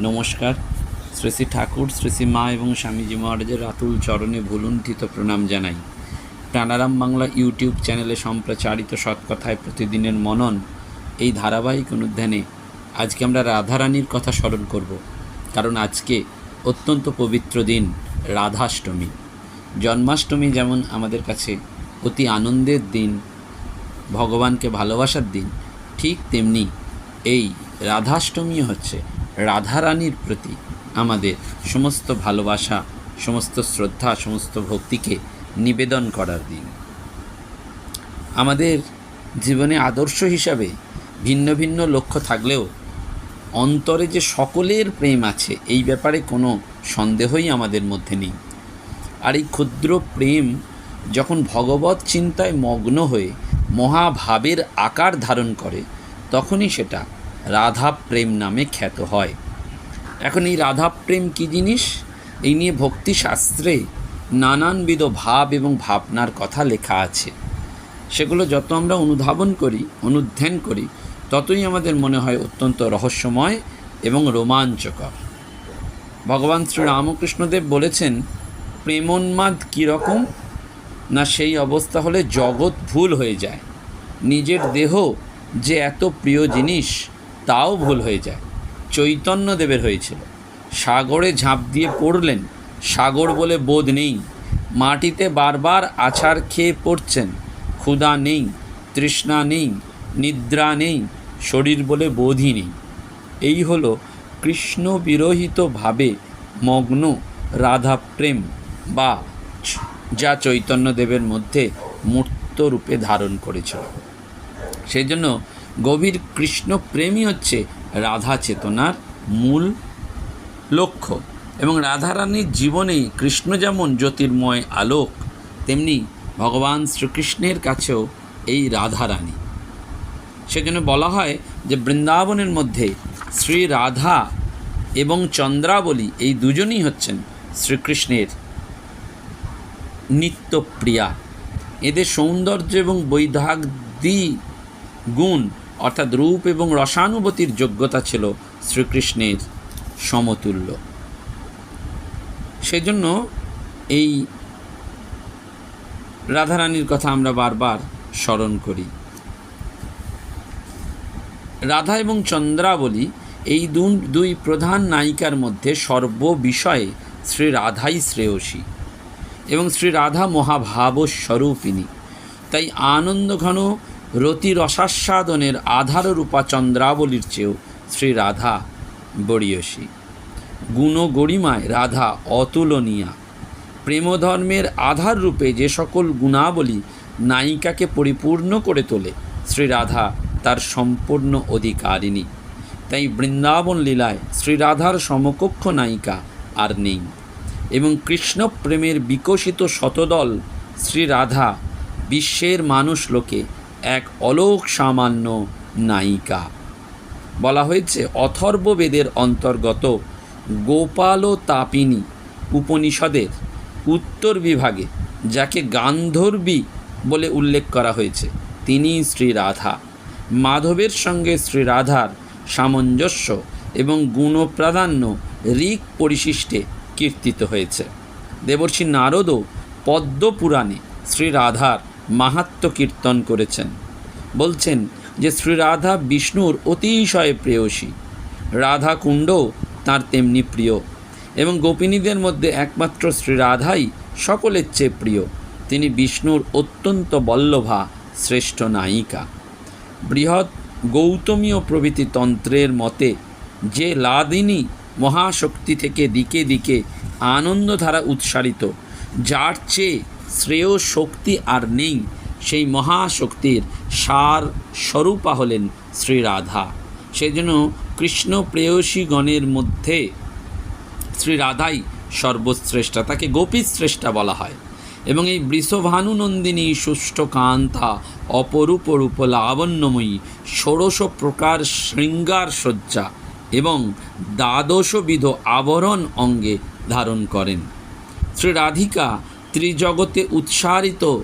নমস্কার। শ্রী শ্রী ঠাকুর, শ্রী শ্রী মা এবং স্বামীজি মহারাজের রাতুল চরণে ভুলুণ্ঠিত প্রণাম জানাই। প্রাণারাম বাংলা ইউটিউব চ্যানেলে সম্প্রচারিত সৎকথায় প্রতিদিনের মনন এই ধারাবাহিক অনুধ্যানে আজকে আমরা রাধারানীর কথা স্মরণ করব, কারণ আজকে অত্যন্ত পবিত্র দিন রাধাষ্টমী। জন্মাষ্টমী যেমন আমাদের কাছে অতি আনন্দের দিন, ভগবানকে ভালোবাসার দিন, ঠিক তেমনি এই রাধাষ্টমী হচ্ছে রাধারানীর প্রতি আমাদের সমস্ত ভালোবাসা, সমস্ত শ্রদ্ধা, সমস্ত ভক্তিকে নিবেদন করার দিন। আমাদের জীবনে আদর্শ হিসাবে ভিন্ন ভিন্ন লক্ষ্য থাকলেও অন্তরে যে সকলের প্রেম আছে, এই ব্যাপারে কোনো সন্দেহই আমাদের মধ্যে নেই। আর এই ক্ষুদ্র প্রেম যখন ভগবত চিন্তায় মগ্ন হয়ে মহাভাবের আকার ধারণ করে, তখনই সেটা রাধা প্রেম নামে খ্যাত হয়। এখন এই রাধা প্রেম কী জিনিস? এই নিয়ে ভক্তিশাস্ত্রে নানানবিধ ভাব এবং ভাবনার কথা লেখা আছে। সেগুলো যত আমরা অনুধাবন করি, অনুধ্যান করি, ততই আমাদের মনে হয় অত্যন্ত রহস্যময় এবং রোমাঞ্চকর। ভগবান শ্রী রামকৃষ্ণদেব বলেছেন, প্রেমোন্মাদ কীরকম না সেই অবস্থা হলে জগৎ ভুল হয়ে যায়। নিজের দেহ যে এত প্রিয় জিনিস তাও ভুল হয়ে যায়। চৈতন্যদেবের হয়েছিল। সাগরে ঝাঁপ দিয়ে পড়লেন। সাগর বলে বোধ নেই। মাটিতে বারবার আছাড় খেয়ে পড়ছেন। ক্ষুধা নেই, তৃষ্ণা নেই, নিদ্রা নেই, শরীর বলে বোধই নেই। এই হলো কৃষ্ণ বিরহিত ভাবে মগ্ন রাধা প্রেম বা যা চৈতন্যদেবের মধ্যে মূর্ত রূপে ধারণ করেছিল। সেই জন্য গভীর কৃষ্ণ প্রেমই হচ্ছে রাধা চেতনার মূল লক্ষ্য। এবং রাধারানীর জীবনে কৃষ্ণ যেমন জ্যোতির্ময় আলোক, তেমনি ভগবান শ্রীকৃষ্ণের কাছেও এই রাধারানী। সেজন্য বলা হয় যে বৃন্দাবনের মধ্যে শ্রী রাধা এবং চন্দ্রাবলী এই দুজনই হচ্ছেন শ্রীকৃষ্ণের নিত্যপ্রিয়া। এদের সৌন্দর্য এবং বৈধাগ্যি গুণ অর্থাৎ রূপ এবং রসানুভূতির যোগ্যতা ছিল শ্রীকৃষ্ণের সমতুল্য। সেজন্য এই রাধারানীর কথা আমরা বারবার স্মরণ করি। রাধা এবং চন্দ্রাবলী এই দুই প্রধান নায়িকার মধ্যে সর্ববিষয়ে শ্রী রাধাই শ্রেয়সী এবং শ্রী রাধা মহাভাব স্বরূপিণী তাই আনন্দঘন রতি রসাস্বাদনের আধার রূপা চন্দ্রাবলীর চেয়েও শ্রী রাধা বড়িয়সী গুণ গরিমায় রাধা অতুলনীয়া। প্রেমধর্মের আধার রূপে যে সকল গুণাবলী নায়িকাকে পরিপূর্ণ করে তোলে, শ্রী রাধা তার সম্পূর্ণ অধিকারিণী। তাই বৃন্দাবন লীলায় শ্রীরাধার সমকক্ষ নায়িকা আর নেই। এবং কৃষ্ণ প্রেমের বিকশিত শতদল শ্রীরাধা বিশ্বের মানুষ লোকে এক অলোক সামান্য নায়িকা। বলা হয়েছে অথর্ববেদের অন্তর্গত গোপাল তাপিনী উপনিষদের উত্তর বিভাগে, যাকে গান্ধর্বী বলে উল্লেখ করা হয়েছে, তিনি শ্রী রাধা। মাধবের সঙ্গে শ্রী রাধার সামঞ্জস্য এবং গুণপ্রাধান্য ঋক পরিশিষ্টে কীর্তিত হয়েছে। দেবর্ষী নারদও পদ্মপুরাণে শ্রী রাধার মাহাত্ম কীর্তন করেছেন। বলছেন যে শ্রী রাধা বিষ্ণুর অতিশয় প্রেয়সী। রাধা কুণ্ডও তাঁর তেমনি প্রিয় এবং গোপিনীদের মধ্যে একমাত্র শ্রী রাধাই সকলের চেয়ে প্রিয়। তিনি বিষ্ণুর অত্যন্ত বল্লভা, শ্রেষ্ঠ নায়িকা। বৃহৎ গৌতমীয় প্রভৃতি তন্ত্রের মতে, যে লাদিনী মহাশক্তি থেকে দিকে দিকে আনন্দধারা উৎসারিত যার চেয়ে শ্রেয় শক্তি আর নেই, সেই মহাশক্তির সার স্বরূপা হলেন শ্রী রাধা। সেই জন্য কৃষ্ণ প্রেয়সীগণের মধ্যে শ্রীরাধাই সর্বশ্রেষ্ঠা, তাকে গোপী শ্রেষ্ঠা বলা হয়। এবং এই বৃষভানুনন্দিনী সুষ্ঠ কান্তা অপরূপ রূপ লাবণ্যময়ী ষোড়শ প্রকার শৃঙ্গার সজ্জা এবং দ্বাদশবিধ আবরণ অঙ্গে ধারণ করেন। শ্রী রাধিকা ত্রিজগতে উৎসারিত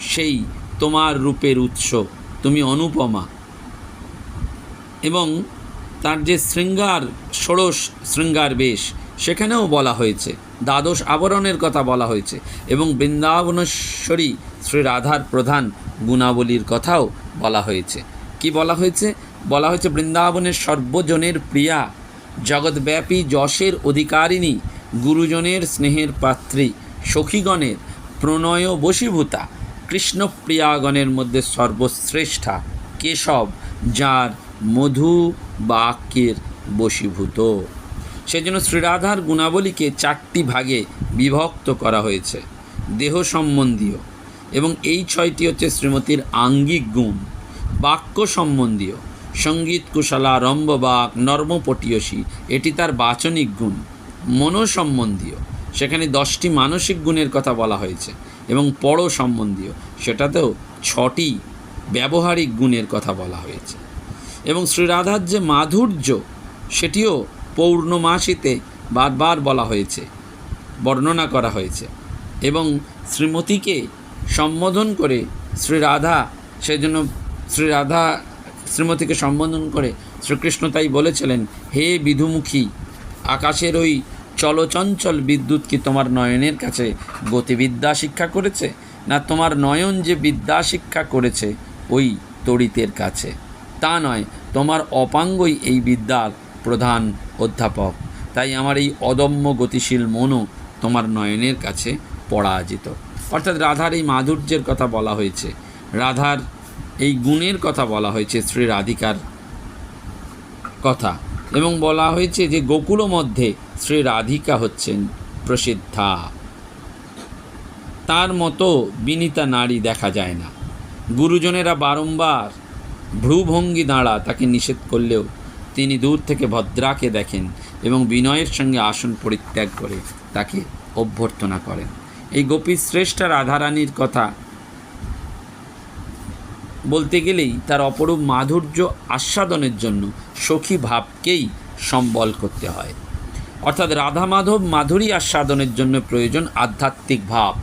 সেই তোমার রূপের উৎস, তুমি অনুপমা। এবং তার যে শৃঙ্গার, ষোড়শ শৃঙ্গার বেশ, সেখানেও বলা হয়েছে, দ্বাদশ আবরণের কথা বলা হয়েছে, এবং বৃন্দাবনেশ্বরী শ্রী রাধার প্রধান গুণাবলীর কথাও বলা হয়েছে। কি বলা হয়েছে? বলা হয়েছে, বৃন্দাবনের সর্বজনের প্রিয়া, জগৎব্যাপী যশের অধিকারিণী, গুরুজনের স্নেহের পাত্রী। সখীগণের প্রণয় বশীভূতা, কৃষ্ণপ্রিয়াগণের মধ্যে সর্বশ্রেষ্ঠা কেশব, যার মধু বাক্যের বশীভূত। সেজন্য শ্রীরাধার গুণাবলীকে চারটি ভাগে বিভক্ত করা হয়েছে দেহ সম্বন্ধীয় এবং এই ছয়টি হচ্ছে শ্রীমতীর আঙ্গিক গুণ বাক্য সম্বন্ধীয় সংগীত কুশলা রম্ববাক নর্মপটীয়সী, এটি তার বাচনিক গুণ, মনোসম্বন্ধীয়। সেখানে দশটি মানসিক গুণের কথা বলা হয়েছে এবং পড়ো সম্বন্ধীয়। সেটাতেও ছটি ব্যবহারিক গুণের কথা বলা হয়েছে। এবং শ্রীরাধার যে মাধুর্য, সেটিও পৌর্ণমাসিতে বারবার বলা হয়েছে, বর্ণনা করা হয়েছে। এবং শ্রীমতীকে সম্বোধন করে শ্রীরাধা সেজন্য শ্রীরাধা শ্রীমতীকে সম্বোধন করে শ্রীকৃষ্ণ তাই বলেছিলেন, হে বিধুমুখী, আকাশের ওই চলচঞ্চল বিদ্যুৎ কি তোমার নয়নের কাছে গতিবিদ্যা শিক্ষা করেছে? না তোমার নয়ন যে বিদ্যা শিক্ষা করেছে ওই তড়িতের কাছে? তা নয়, তোমার অপাঙ্গই এই বিদ্যার প্রধান অধ্যাপক। তাই আমার এই অদম্য গতিশীল মনও তোমার নয়নের কাছে পরাজিত। অর্থাৎ রাধার এই মাধুর্যের কথা বলা হয়েছে। রাধার এই গুণের কথা বলা হয়েছে শ্রী রাধিকার কথা। এবং বলা হয়েছে যে গোকুল মধ্যে শ্রী রাধিকা হচ্ছেন প্রসিদ্ধা। তার মতো বিনীতা নারী দেখা যায় না। গুরুজনেরা বারংবার ভ্রুভঙ্গি দাঁড়া তাকে নিষেধ করলেও তিনি দূর থেকে ভদ্রাকে দেখেন এবং বিনয়ের সঙ্গে আসন পরিত্যাগ করে তাকে অভ্যর্থনা করেন। এই গোপী শ্রেষ্ঠ রাধারানীর কথা বলতে গেলেই তার অপরূপ মাধুর্য আস্বাদনের জন্য সখী ভাবকেই সম্বল করতে হয়। অর্থাৎ রাধা মাধব মাধুরী আস্বাদনের জন্য প্রয়োজন আধ্যাত্মিক ভাব।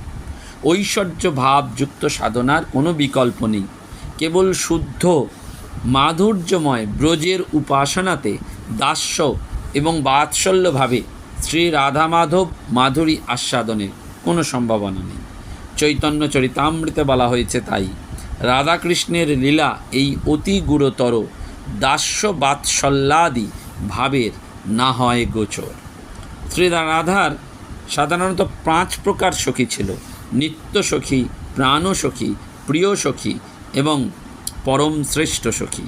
ঐশ্বর্য ভাবযুক্ত সাধনার কোনো বিকল্প নেই। কেবল শুদ্ধ, মাধুর্যময় ব্রজের উপাসনাতে দাস্য এবং বাৎসল্যভাবে শ্রী রাধা মাধব মাধুরী আস্বাদনের কোনো সম্ভাবনা নেই। চৈতন্য চরিতামৃতে বলা হয়েছে তাই। রাধাকৃষ্ণের লীলা এই অতি গুরুতর দাস্য বাৎসল্যাদি ভাবের না হয় গোচর। শ্রী রাধার সাধারণত পাঁচ প্রকার সখী ছিল। নিত্য সখী, প্রাণ সখী, প্রিয় সখী এবং পরম শ্রেষ্ঠ সখী।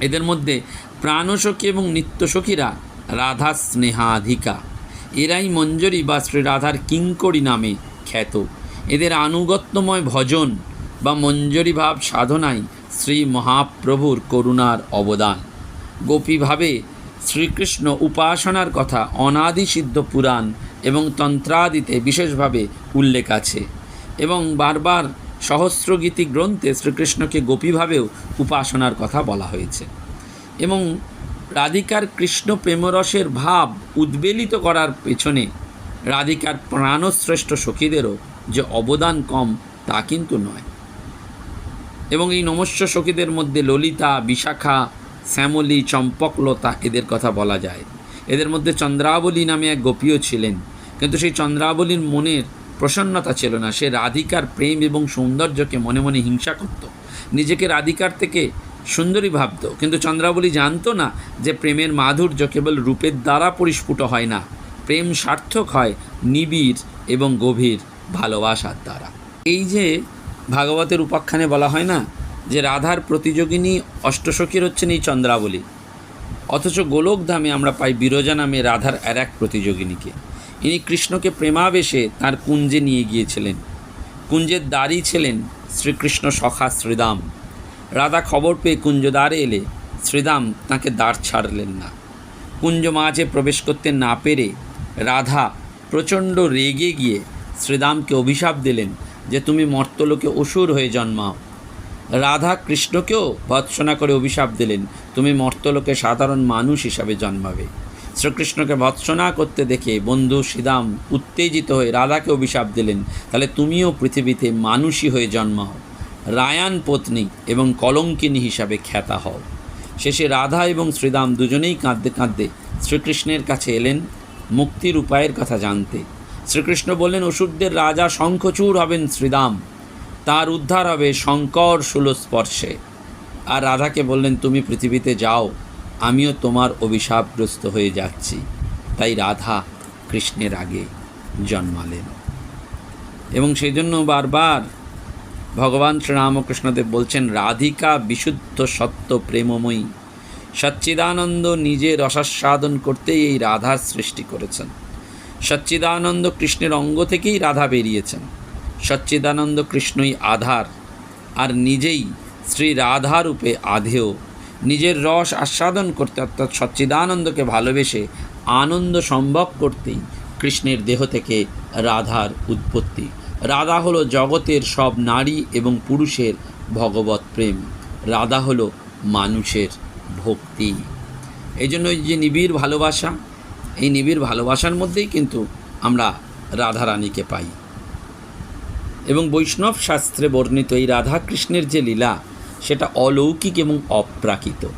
এদের মধ্যে প্রাণসখী এবং নিত্য সখীরা রাধা স্নেহাধিকা। এরাই মঞ্জরি বা শ্রী রাধার কিঙ্করি নামে খ্যাত। এদের আনুগত্যময় ভজন বা মঞ্জরি ভাব সাধনায় শ্রী মহাপ্রভুর করুণার অবদান। গোপীভাবে শ্রীকৃষ্ণ উপাসনার কথা অনাদি সিদ্ধ পুরাণ এবং তন্ত্রাদিতে বিশেষভাবে উল্লেখ আছে এবং বারবার সহস্রগীতি গ্রন্থে শ্রীকৃষ্ণকে গোপীভাবেও উপাসনার কথা বলা হয়েছে এবং রাধিকার কৃষ্ণ প্রেমরসের ভাব উদ্বেলিত করার পেছনে রাধিকার প্রাণশ্রেষ্ঠ সখীদেরও যে অবদান কম তা কিন্তু নয়। এবং এই নমস্য সখীদের মধ্যে ললিতা, বিশাখা শ্যামলী চম্পকলতা এদের কথা বলা যায়। এদের মধ্যে চন্দ্রাবলী নামে এক গোপীও ছিলেন। কিন্তু সেই চন্দ্রাবলীর মনের প্রসন্নতা ছিল না। সে রাধিকার প্রেম এবং সৌন্দর্যকে মনে মনে হিংসা করত। নিজেকে রাধিকার থেকে সুন্দরী ভাবত। কিন্তু চন্দ্রাবলী জানতো না যে প্রেমের মাধুর্য কেবল রূপের দ্বারা পরিস্ফুট হয় না। প্রেম সার্থক হয় নিবিড় এবং গভীর ভালোবাসার দ্বারা। এই যে ভাগবতের উপাখ্যানে বলা হয় না যে রাধার প্রতিযোগিনী অষ্টসখীর হচ্ছেন এই চন্দ্রাবলী। অথচ গোলকধামে আমরা পাই বিরজা নামে রাধার আর এক প্রতিযোগিনীকে। ইনি কৃষ্ণকে প্রেমাবেশে তার কুঞ্জে নিয়ে গিয়েছিলেন। কুঞ্জের দ্বারই ছিলেন শ্রীকৃষ্ণ সখা শ্রীদাম। রাধা খবর পেয়ে কুঞ্জ দ্বারে এলে শ্রীদাম তাকে দ্বার ছাড়লেন না। কুঞ্জ মাঝে প্রবেশ করতে না পেরে রাধা প্রচণ্ড রেগে গিয়ে শ্রীদামকে অভিশাপ দিলেন যে তুমি মর্তলোকে অসুর হয়ে জন্মাও। রাধা কৃষ্ণকেও ভৎসনা করে অভিশাপ দিলেন। তুমি মর্তলোকে সাধারণ মানুষ হিসাবে জন্মাবে। শ্রীকৃষ্ণকে ভৎসনা করতে দেখে বন্ধু শ্রীদাম উত্তেজিত হয়ে রাধাকে অভিশাপ দিলেন। তাহলে তুমিও পৃথিবীতে মানুষই হয়ে জন্মাও রায়ান পত্নী এবং কলঙ্কিনী হিসাবে খ্যাতা হও। শেষে রাধা এবং শ্রীদাম দুজনেই কাঁদতে কাঁদতে শ্রীকৃষ্ণের কাছে এলেন মুক্তির উপায়ের কথা জানতে। শ্রীকৃষ্ণ বললেন, অসুরদের রাজা শঙ্খচূড় হবেন শ্রীদাম। তার উদ্ধার হবে শঙ্কর স্পর্শে আর রাধাকে বললেন, তুমি পৃথিবীতে যাও, আমিও তোমার অভিশাপগ্রস্ত হয়ে যাচ্ছি। তাই রাধা কৃষ্ণের আগে জন্মালেন। এবং সেই জন্য বারবার ভগবান শ্রীরামকৃষ্ণদেব বলছেন, রাধিকা বিশুদ্ধ সত্য প্রেমময়ী, সচ্চিদানন্দ নিজে রসাস্বাদন করতেই এই রাধার সৃষ্টি করেছেন। সচ্চিদানন্দ কৃষ্ণের অঙ্গ থেকেই রাধা বেরিয়েছেন। সচ্চিদানন্দ কৃষ্ণই আধার, আর নিজেই শ্রী রাধা রূপে আধেয়। নিজের রস আস্বাদন করতে অর্থাৎ সচ্চিদানন্দকে ভালোবেসে আনন্দ সম্ভব করতেই কৃষ্ণের দেহ থেকে রাধার উৎপত্তি। রাধা হলো জগতের সব নারী এবং পুরুষের ভগবত প্রেম। রাধা হলো মানুষের ভক্তি। এই জন্য যে নিবিড় ভালোবাসা, এই নিবিড় ভালোবাসার মধ্যেই কিন্তু আমরা রাধারানীকে পাই। এবং বৈষ্ণব শাস্ত্রে বর্ণিত এই রাধাকৃষ্ণের যে লীলা, সেটা অলৌকিক এবং অপ্রাকৃত।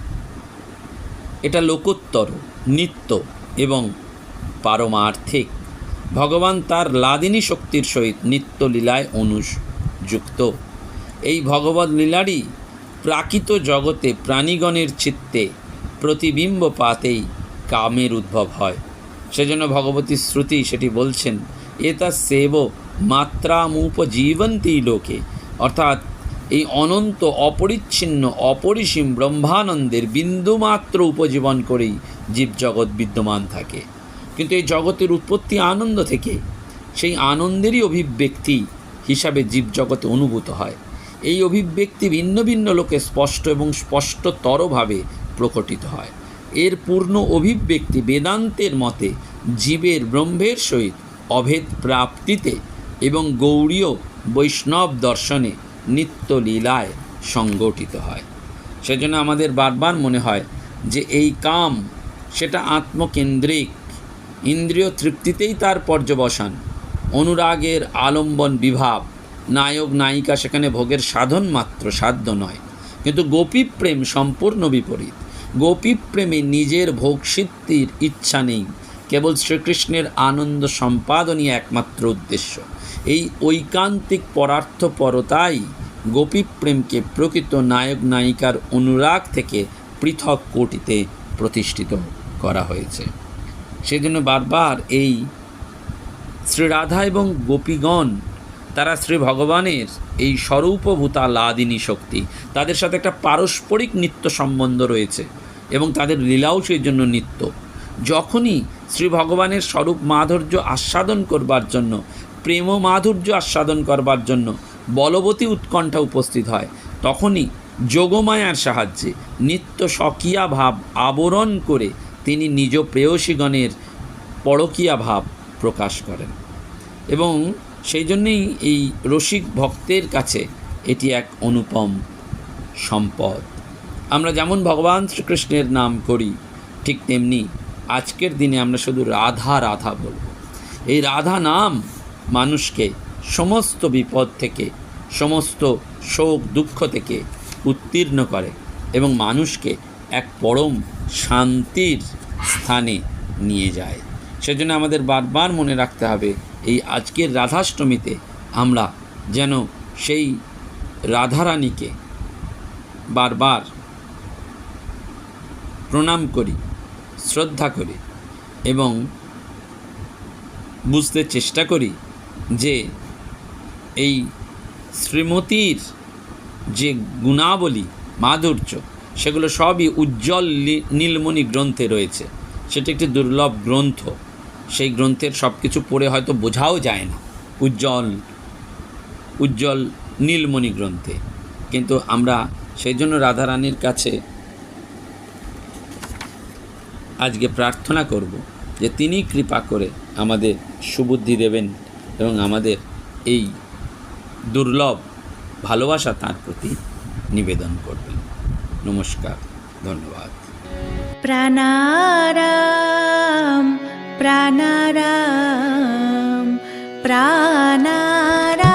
এটা লোকোত্তর, নিত্য এবং পারমার্থিক। ভগবান তার লাদিনী শক্তির সহিত নিত্য লীলায় অনুযুক্ত। এই ভগবত লীলারই প্রাকৃত জগতে প্রাণীগণের চিত্তে প্রতিবিম্ব পাতেই কামের উদ্ভব হয়। সেজন্য ভগবতী শ্রুতি সেটি বলছেন, এতা সেব মাত্রামুপজীবন্তী লোকে। অর্থাৎ এই অনন্ত, অপরিচ্ছিন্ন, অপরিসীম ব্রহ্মানন্দের বিন্দুমাত্র উপজীবন করেই জীবজগৎ বিদ্যমান থাকে। কিন্তু এই জগতের উৎপত্তি আনন্দ থেকে, সেই আনন্দেরই অভিব্যক্তি হিসাবে জীবজগতে অনুভূত হয়। এই অভিব্যক্তি ভিন্ন ভিন্ন লোকে স্পষ্ট এবং স্পষ্টতরভাবে প্রকটিত হয়। এর পূর্ণ অভিব্যক্তি বেদান্তের মতে জীবের ব্রহ্মের সহিত অভেদ প্রাপ্তিতে এবং গৌড়ীয় বৈষ্ণব দর্শনে নিত্য লীলায় সংগঠিত হয়। সেজন্য আমাদের বারবার মনে হয় যে এই কাম সেটা আত্মকেন্দ্রিক। ইন্দ্রিয় তৃপ্তিতেই তার পর্যবসান। অনুরাগের আলম্বন বিভাব, নায়ক, নায়িকা সেখানে ভোগের সাধন মাত্র, সাধ্য নয়। কিন্তু গোপী প্রেম সম্পূর্ণ বিপরীত। গোপী প্রেমে নিজের ভোগসিদ্ধির ইচ্ছা নেই। কেবল শ্রীকৃষ্ণের আনন্দ সম্পাদনই একমাত্র উদ্দেশ্য। এই ঐকান্তিক পরার্থপরতাই গোপী প্রেমকে প্রকৃত নায়ক নায়িকার অনুরাগ থেকে পৃথক কোটিতে প্রতিষ্ঠিত করা হয়েছে। সেজন্য বারবার এই শ্রীরাধা এবং গোপীগণ, তারা শ্রী ভগবানের এই স্বরূপভূতা লাদিনী শক্তি, তাদের সাথে একটা পারস্পরিক নিত্য সম্বন্ধ রয়েছে এবং তাদের লীলাও সেই জন্য নিত্য। যখনই শ্রী ভগবানের স্বরূপ মাধুর্য আস্বাদন করবার জন্য, প্রেম মাধুর্য আস্বাদন করবার জন্য বলবতী উৎকণ্ঠা উপস্থিত হয়। তখনই যোগমায়ার সাহায্যে নিত্য স্বকীয়া ভাব আবরণ করে তিনি নিজ প্রেয়সীগণের পরকীয়া ভাব প্রকাশ করেন। এবং সেই জন্যেই এই রসিক ভক্তের কাছে এটি এক অনুপম সম্পদ। আমরা যেমন ভগবান শ্রীকৃষ্ণের নাম করি, ঠিক তেমনি আজকের দিনে আমরা শুধু রাধা রাধা বলব। এই রাধা নাম মানুষকে সমস্ত বিপদ থেকে, সমস্ত শোক, দুঃখ থেকে উত্তীর্ণ করে এবং মানুষকে এক পরম শান্তির স্থানে নিয়ে যায়। সেজন্য আমাদের বারবার মনে রাখতে হবে, এই আজকের রাধাষ্টমীতে আমরা যেন সেই রাধারানীকে বারবার প্রণাম করি। শ্রদ্ধা করি এবং বুঝতে চেষ্টা করি যে এই শ্রীমতীর যে গুণাবলী, মাধুর্য, সেগুলো সবই উজ্জ্বল নীলমণি গ্রন্থে রয়েছে। সেটা একটি দুর্লভ গ্রন্থ। সেই গ্রন্থের সব কিছু পড়ে হয়তো বোঝাও যায় না, উজ্জ্বল উজ্জ্বল নীলমণি গ্রন্থে। কিন্তু আমরা সেই জন্য রাধারানীর কাছে আজকে প্রার্থনা করব যে তিনি কৃপা করে আমাদের সুবুদ্ধি দেবেন এবং আমাদের এই দুর্লভ ভালোবাসা তার প্রতি নিবেদন করবেন। নমস্কার, ধন্যবাদ। প্রাণারাম প্রাণারাম প্রাণারাম।